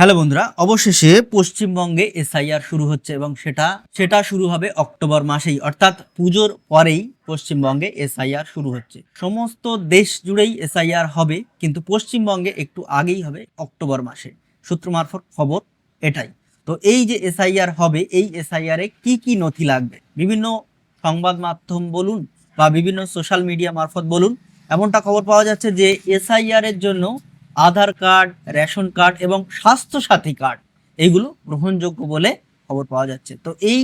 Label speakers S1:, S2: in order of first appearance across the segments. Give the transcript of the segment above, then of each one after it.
S1: Hello বন্ধুরা, অবশেষে পশ্চিমবঙ্গে এসআইআর শুরু হচ্ছে এবং সেটা সেটা শুরু হবে অক্টোবর মাসেই, অর্থাৎ পুজোর পরেই পশ্চিমবঙ্গে এসআইআর শুরু হচ্ছে। সমস্ত দেশ জুড়েই এসআইআর হবে, কিন্তু পশ্চিমবঙ্গে একটু আগেই হবে অক্টোবর মাসে। সূত্র মারফত খবর এটাই। তো এই যে এসআইআর হবে, এই এসআইআর কি কি নথি লাগবে? বিভিন্ন সংবাদ মাধ্যম বলুন বা বিভিন্ন সোশ্যাল মিডিয়া মারফত বলুন, এমনটা খবর পাওয়া যাচ্ছে যে এসআইআর এর জন্য আধার কার্ড, রেশন কার্ড এবং স্বাস্থ্যসাথী কার্ড এইগুলো গ্রহণযোগ্য বলে খবর পাওয়া যাচ্ছে। তো এই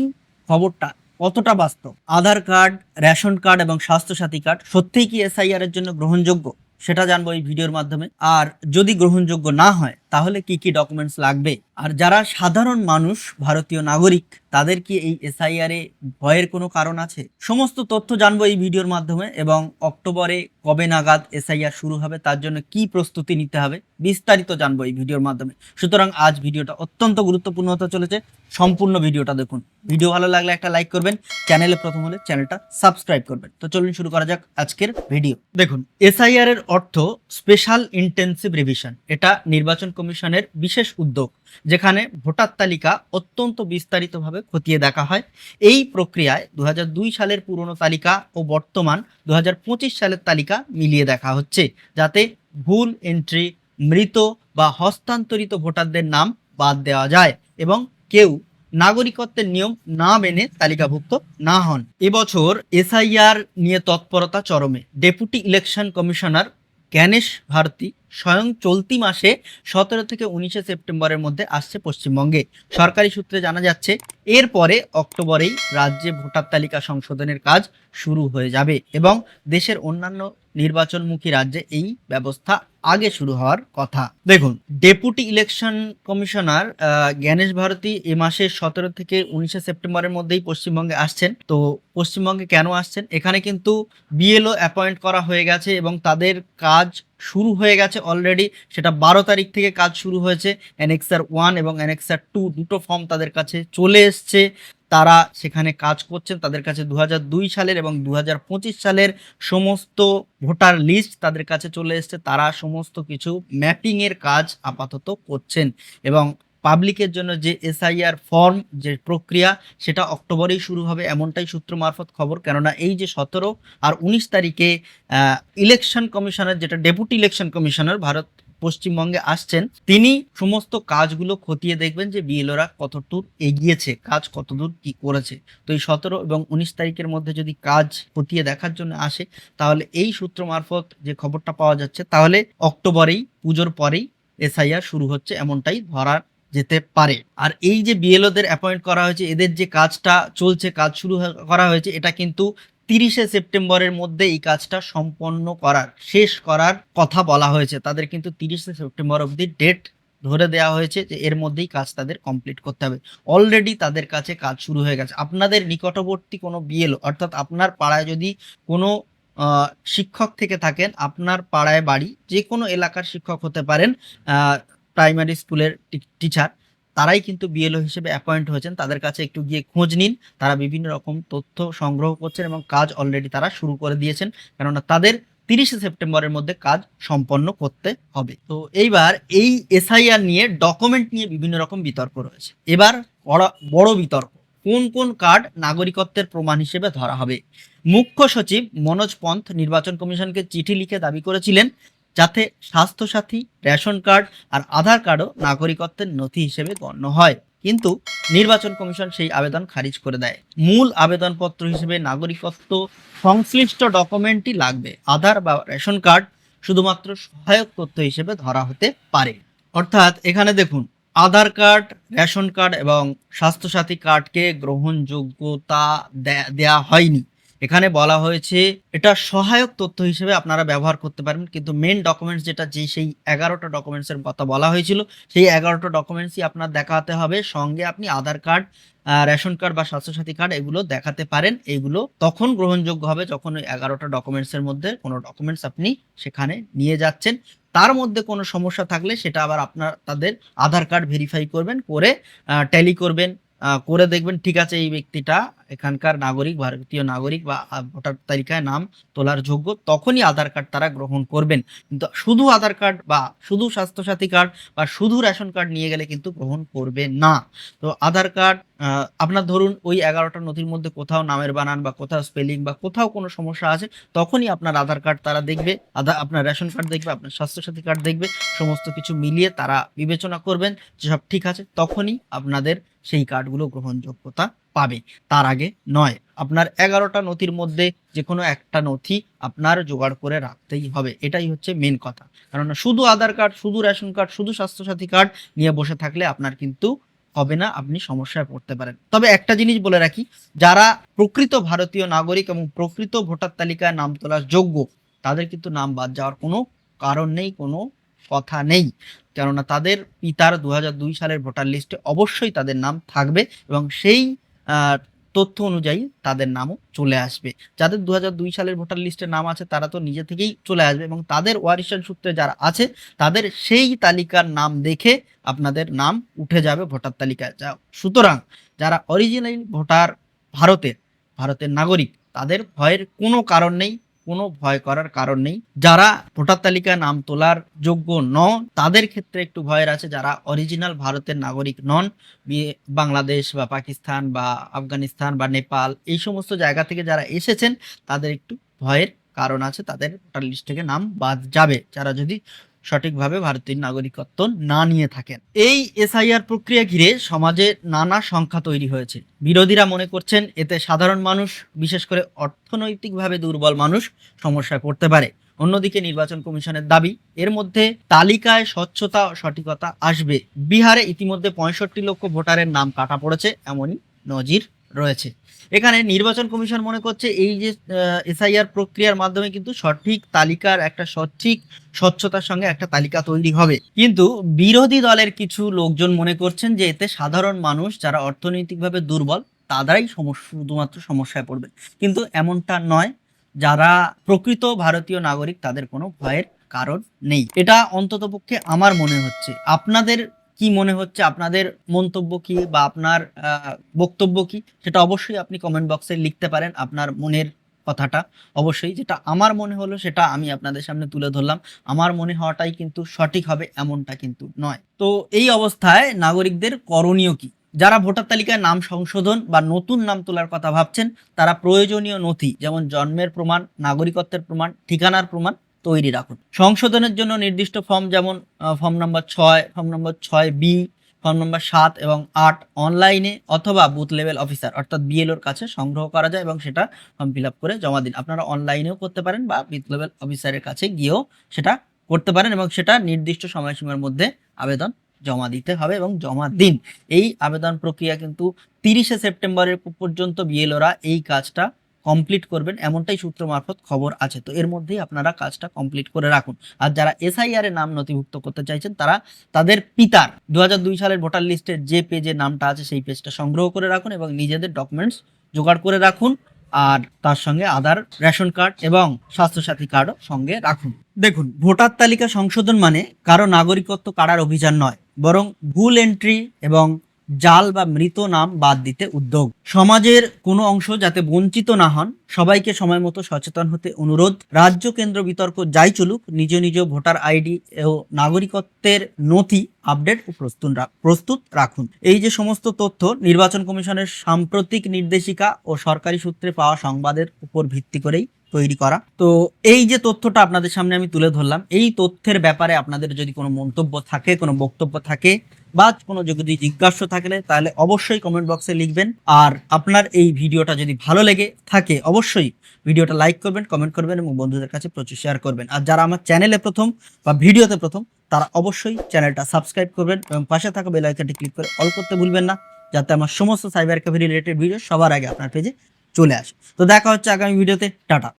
S1: খবরটা কতটা বাস্তব? আধার কার্ড, রেশন কার্ড এবং স্বাস্থ্যসাথী কার্ড সত্যিই কি এসআইআর এর জন্য গ্রহণযোগ্য? সেটা জানব এই ভিডিওর মাধ্যমে। আর যদি গ্রহণযোগ্য না হয় তাহলে কি কি ডকুমেন্টস লাগবে? আর যারা সাধারণ মানুষ, ভারতীয় নাগরিক, তাদের কি এই এসআইআর এ ভয়ের কোনো কারণ আছে? সমস্ত তথ্য জানব এই ভিডিওর মাধ্যমে এবং অক্টোবরে কবে নাগাদ এসআইআর শুরু হবে, তার জন্য কি প্রস্তুতি নিতে হবে, বিস্তারিত জানব এই ভিডিওর মাধ্যমে। সুতরাং আজ ভিডিওটা অত্যন্ত গুরুত্বপূর্ণ হতে চলেছে, সম্পূর্ণ ভিডিওটা দেখুন। ভিডিও ভালো লাগলে একটা লাইক করবেন, চ্যানেলে প্রথম হলে চ্যানেলটা সাবস্ক্রাইব করবেন। তো চলুন শুরু করা যাক আজকের ভিডিও। দেখুন এসআইআর এর অর্থ স্পেশাল ইন্টেন্সিভ রিভিশন এটা নির্বাচন কমিশনের বিশেষ উদ্যোগ, যেখানে ভোটার তালিকা অত্যন্ত বিস্তারিতভাবে খতিয়ে দেখা হয়। এই প্রক্রিয়ায় দু হাজার দুই সালের পুরনো তালিকা ও বর্তমান দু হাজার পঁচিশ সালের তালিকা মিলিয়ে দেখা হচ্ছে, যাতে ভুল এন্ট্রি মৃত বা হস্তান্তরিত ভোটারদের নাম বাদ দেওয়া যায় এবং কেউ নাগরিকত্বের নিয়ম না মেনে তালিকাভুক্ত না হন। এবছর এসআইআর নিয়ে তৎপরতা চরমে। Deputy election commissioner Gyanesh Bharti স্বয়ং চলতি মাসে সতেরো থেকে উনিশে সেপ্টেম্বরের মধ্যে আসছে পশ্চিমবঙ্গে। সরকারি সূত্রে জানা যাচ্ছে, এরপরে অক্টোবরেই রাজ্যে ভোটার তালিকা সংশোধনের কাজ শুরু হয়ে যাবে এবং দেশের অন্যান্য নির্বাচনমুখী রাজ্যে এই ব্যবস্থা আগে শুরু হওয়ার কথা। দেখুন deputy election commissioner Gyanesh Bharti এ মাসের সতেরো থেকে উনিশে সেপ্টেম্বরের মধ্যেই পশ্চিমবঙ্গে আসছেন। তো পশ্চিমবঙ্গে কেন আসছেন? এখানে কিন্তু বিএলও অ্যাপয়েন্ট করা হয়ে গেছে এবং তাদের কাজ শুরু হয়ে গেছে অলরেডি সেটা বারো তারিখ থেকে কাজ শুরু হয়েছে। অ্যানেক্সার ওয়ান এবং অ্যানেক্সার টু দুটো ফর্ম তাদের কাছে চলে এসছে। তারা সেখানে কাজ করছেন। তাদের কাছে দু হাজার দুই সালের এবং দু হাজার পঁচিশ সালের সমস্ত ভোটার লিস্ট তাদের কাছে চলে এসছে। তারা সমস্ত কিছু ম্যাপিংয়ের কাজ আপাতত করছেন। এবং পাবলিকের জন্য যে এসআইআর ফর্ম যে প্রক্রিয়া, সেটা অক্টোবরেই শুরু হবে, এমনটাই সূত্র মারফত খবর। কেননা এই যে সতেরো আর উনিশ তারিখে ইলেকশন কমিশনার যেটা ডেপুটি ইলেকশন কমিশনার ভারত পশ্চিমবঙ্গে আসছেন, তিনি সমস্ত কাজগুলো খতিয়ে দেখবেন যে বিএলওরা কতদূর এগিয়েছে, কাজ কতদূর কি করেছে। তো এই সতেরো এবং উনিশ তারিখের মধ্যে যদি কাজ খতিয়ে দেখার জন্য আসে, তাহলে এই সূত্র মারফত যে খবরটা পাওয়া যাচ্ছে, তাহলে অক্টোবরেই, পুজোর পরেই এসআইআর শুরু হচ্ছে, এমনটাই ধরা যেতে পারে। আর এই যে বিএলওদের অ্যাপয়েন্ট করা হয়েছে, এদের যে কাজটা চলছে, কাজ শুরু করা হয়েছে, এটা কিন্তু তিরিশে সেপ্টেম্বরের মধ্যে এই কাজটা সম্পন্ন করার, শেষ করার কথা বলা হয়েছে। তাদের কিন্তু তিরিশে সেপ্টেম্বর অবধি ডেট ধরে দেওয়া হয়েছে যে এর মধ্যেই কাজ তাদের কমপ্লিট করতে হবে। অলরেডি তাদের কাছে কাজ শুরু হয়ে গেছে। আপনাদের নিকটবর্তী কোনো বিএলও অর্থাৎ আপনার পাড়ায় যদি কোনো শিক্ষক থেকে থাকেন, আপনার পাড়ায় বাড়ি যে কোনো এলাকার শিক্ষক হতে পারেন প্রাইমারি স্কুলের টিচার, তারাই কিন্তু বিএলও হিসেবে অ্যাপয়েন্ট হয়েছেন। তাদের কাছে একটু গিয়ে খোঁজ নিন। তারা বিভিন্ন রকম তথ্য সংগ্রহ করছেন এবং কাজ অলরেডি তারা শুরু করে দিয়েছেন। কেননা তাদের তিরিশে সেপ্টেম্বরের মধ্যে কাজ সম্পন্ন করতে হবে। তো এইবার এই এসআইআর নিয়ে ডকুমেন্ট নিয়ে বিভিন্ন রকম বিতর্ক রয়েছে। এবার বড়- বিতর্ক। কোন কোন কার্ড নাগরিকত্বের প্রমাণ হিসেবে ধরা হবে? মুখ্য সচিব মনোজ পন্থ নির্বাচন কমিশনকে চিঠি লিখে দাবি করেছিলেন যাতে স্বাস্থ্যসাথী, রেশন কার্ড আর আধার কার্ডও নাগরিকত্বের নথি হিসেবে গণ্য হয়। কিন্তু নির্বাচন কমিশন সেই আবেদন খারিজ করে দেয়। মূল আবেদনপত্র হিসেবে নাগরিকত্ব সংশ্লিষ্ট ডকুমেন্টই লাগবে। আধার বা রেশন কার্ড শুধুমাত্র সহায়ক তথ্য হিসেবে ধরা হতে পারে। অর্থাৎ এখানে দেখুন, আধার কার্ড, রেশন কার্ড এবং স্বাস্থ্যসাথী কার্ডকে গ্রহণযোগ্যতা দেয়া হয়নি। এখানে বলা হয়েছে, এটা সহায়ক তথ্য হিসেবে আপনারা ব্যবহার করতে পারবেন। কিন্তু মেন ডকুমেন্টস যেটা, যে সেই এগারোটা ডকুমেন্টসের কথা বলা হয়েছিল, সেই এগারোটা ডকুমেন্টসই আপনার দেখাতে হবে। সঙ্গে আপনি আধার কার্ড রেশন কার্ড বা স্বাস্থ্যসাথী কার্ড এগুলো দেখাতে পারেন। এগুলো তখন গ্রহণযোগ্য হবে যখন ওই এগারোটা ডকুমেন্টসের মধ্যে কোনো ডকুমেন্টস আপনি সেখানে নিয়ে যাচ্ছেন। তার মধ্যে কোনো সমস্যা থাকলে সেটা আবার আপনার, তাদের আধার কার্ড ভেরিফাই করবেন, করে ট্যালি করবেন করে দেখবেন, ঠিক আছে, এই ব্যক্তিটা এখানকার নাগরিক, ভারতীয় নাগরিক বা ভোটার তালিকায় নাম তোলার যোগ্য তখনই আধার কার্ড তারা গ্রহণ করবেন। কিন্তু শুধু আধার কার্ড বা শুধু স্বাস্থ্যসাথী কার্ড বা শুধু রেশন কার্ড নিয়ে গেলে কিন্তু গ্রহণ করবে না। তো আধার কার্ড আপনার ধরুন ওই এগারোটা নথির মধ্যে কোথাও নামের বানান বা কোথাও স্পেলিং বা কোথাও কোনো সমস্যা আছে, তখনই আপনার আধার কার্ড তারা দেখবে আধার আপনার রেশন কার্ড দেখবে, আপনার স্বাস্থ্যসাথী কার্ড দেখবে, সমস্ত কিছু মিলিয়ে তারা বিবেচনা করবেন যে সব ঠিক আছে, তখনই আপনাদের সেই কার্ডগুলো গ্রহণযোগ্যতা পাবে। তার আগে নয়, আপনার এগারোটা নথির মধ্যে যে কোনো একটা নথি আপনার জোগাড় করে রাখতেই হবে। এটাই হচ্ছে মেন কথা। কারণ শুধু আধার কার্ড, শুধু রেশন কার্ড, শুধু স্বাস্থ্যসাথী কার্ড নিয়ে বসে থাকলে আপনার কিন্তু হবে না, আপনি সমস্যায় পড়তে পারেন। তবে একটা জিনিস বলে রাখি, যারা প্রকৃত ভারতীয় নাগরিক এবং প্রকৃত ভোটার তালিকায় নাম তোলার যোগ্য, তাদের কিন্তু নাম বাদ যাওয়ার কোনো কারণ নেই, কোনো কথা নেই। কেননা তাদের পিতার দু হাজার দুই সালের ভোটার লিস্টে অবশ্যই তাদের নাম থাকবে এবং সেই তথ্য অনুযায়ী তাদের নামও চলে আসবে। যাদের দু দুই সালের ভোটার লিস্টে নাম আছে, তারা তো নিজে থেকেই চলে আসবে এবং তাদের ওয়ারিশান সূত্রে যারা আছে, তাদের সেই তালিকার নাম দেখে আপনাদের নাম উঠে যাবে ভোটার তালিকায়। যা, সুতরাং যারা অরিজিনাল ভোটার ভারতের ভারতের নাগরিক, তাদের ভয়ের কোনো কারণ নেই। কোনো ভয় করার কারণ নেই। যারা ভোটার তালিকায় নাম তোলার যোগ্য নন, তাদের ক্ষেত্রে একটু ভয়ের আছে। যারা অরিজিনাল ভারতের নাগরিক নন বাংলাদেশ বা পাকিস্তান বা আফগানিস্তান বা নেপাল, এই সমস্ত জায়গা থেকে যারা এসেছেন, তাদের একটু ভয়ের কারণ আছে। তাদের ভোটার লিস্ট থেকে নাম বাদ যাবে। যারা যদি সঠিকভাবে ভারতীয় নাগরিকত্ব না নিয়ে থাকেন। এই এসআইআর প্রক্রিয়া ঘিরে সমাজে নানা সংখ্যা তৈরি হয়েছে। বিরোধীরা মনে করছেন এতে সাধারণ মানুষ, বিশেষ করে অর্থনৈতিকভাবে দুর্বল মানুষ, সমস্যায় পড়তে পারে। অন্যদিকে নির্বাচন কমিশনের দাবি, এর মধ্যে তালিকায় স্বচ্ছতা সঠিকতা আসবে। বিহারে ইতিমধ্যে পঁয়ষট্টি লক্ষ ভোটারের নাম কাটা পড়েছে, এমনই নজির রয়েছে। এখানে নির্বাচন কমিশন মনে করছে এই যে এসআইআর প্রক্রিয়ার মাধ্যমে কিন্তু সঠিক তালিকার একটা সঠিক স্বচ্ছতার সঙ্গে একটা তালিকা তৈরি হবে। কিন্তু বিরোধী দলের কিছু লোকজন মনে করছেন যে এতে সাধারণ মানুষ যারা অর্থনৈতিকভাবে দুর্বল তারাই সমস্যা শুধুমাত্র সমস্যায় পড়বে। কিন্তু এমনটা নয়, যারা প্রকৃত ভারতীয় নাগরিক তাদের কোনো ভয়ের কারণ নেই। এটা অন্ততপক্ষে আমার মনে হচ্ছে। আপনাদের কি মনে হচ্ছে? আপনাদের মন্তব্য কি বা আপনার বক্তব্য কি? সেটা অবশ্যই আপনি কমেন্ট বক্সে লিখতে পারেন আপনার মনের কথাটা। অবশ্যই যেটা আমার মনে হলো সেটা আমি আপনাদের সামনে তুলে ধরলাম। আমার মনে হওয়াটাই কিন্তু সঠিক হবে এমনটা কিন্তু নয়। তো এই অবস্থায় নাগরিকদের করণীয় কি? যারা ভোটার তালিকায় নাম সংশোধন বা নতুন নাম তোলার কথা ভাবছেন, তারা প্রয়োজনীয় নথি, যেমন জন্মের প্রমাণ, নাগরিকত্বের প্রমাণ, ঠিকানার প্রমাণ তৈরি রাখুন। সংশোধনের জন্য নির্দিষ্ট ফর্ম যেমন ফর্ম নাম্বার ছয়, ফর্ম নম্বর ছয় বি, ফর্ম নম্বর সাত এবং আট অনলাইনে অথবা বুথ লেভেল অফিসার, অর্থাৎ বিএলওর কাছে সংগ্রহ করা যায় এবং সেটা ফর্ম ফিল করে জমা দিন। আপনারা অনলাইনেও করতে পারেন বা বুথ লেভেল অফিসারের কাছে গিয়েও সেটা করতে পারেন এবং সেটা নির্দিষ্ট সময়সীমার মধ্যে আবেদন জমা দিতে হবে এবং জমা দিন। এই আবেদন প্রক্রিয়া কিন্তু তিরিশে সেপ্টেম্বরের পর্যন্ত বিএলওরা এই কাজটা কমপ্লিট করবেন, এমনটাই সূত্র মারফত খবর আছে। তো এর মধ্যেই আপনারা কাজটা কমপ্লিট করে রাখুন। আর যারা এসআইআর এর নাম নথিভুক্ত করতে চাইছেন, তারা তাদের পিতার দু হাজার দুই সালের ভোটার লিস্টের যে পেজে নামটা আছে, সেই পেজটা সংগ্রহ করে রাখুন এবং নিজেদের ডকুমেন্টস জোগাড় করে রাখুন। আর তার সঙ্গে আধার, রেশন কার্ড এবং স্বাস্থ্যসাথী কার্ডও সঙ্গে রাখুন। দেখুন, ভোটার তালিকা সংশোধন মানে কারও নাগরিকত্ব কাড়ার অভিযান নয়, বরং ভুল এন্ট্রি এবং জাল বা মৃত নাম বাদ দিতে উদ্যোগ। সমাজের কোনো অংশ যাতে বঞ্চিত না হন, সবাইকে সময় মতো সচেতন হতে অনুরোধ। রাজ্য কেন্দ্র বিতর্ক যাই চলুক, নিজ নিজ ভোটার আইডি ও নাগরিকত্বের নথি আপডেট ও প্রস্তুত প্রস্তুত রাখুন। এই যে সমস্ত তথ্য, নির্বাচন কমিশনের সাম্প্রতিক নির্দেশিকা ও সরকারি সূত্রে পাওয়া সংবাদের উপর ভিত্তি করেই তৈরি করা। তো এই যে তথ্যটা আপনাদের সামনে আমি তুলে ধরলাম, এই তথ্যের ব্যাপারে আপনাদের যদি কোনো মন্তব্য থাকে, কোনো বক্তব্য থাকে বা কোনো যদি জিজ্ঞাসা থাকলে তাহলে অবশ্যই কমেন্ট বক্সে লিখবেন। আর আপনার এই ভিডিওটা যদি ভালো লেগে থাকে, অবশ্যই ভিডিওটা লাইক করবেন কমেন্ট করবেন এবং বন্ধুদের কাছে প্রচুর শেয়ার করবেন। আর যারা আমার চ্যানেলে প্রথম বা ভিডিওতে প্রথম, তারা অবশ্যই চ্যানেলটা সাবস্ক্রাইব করবেন এবং পাশে থাকা বেল আইকনটি ক্লিক করে অল করতে ভুলবেন না, যাতে আমার সমস্ত সাইবার ক্যাফে রিলেটেড ভিডিও সবার আগে আপনার পেজে চলে আসে। তো দেখা হচ্ছে আগামী ভিডিওতে টাটা।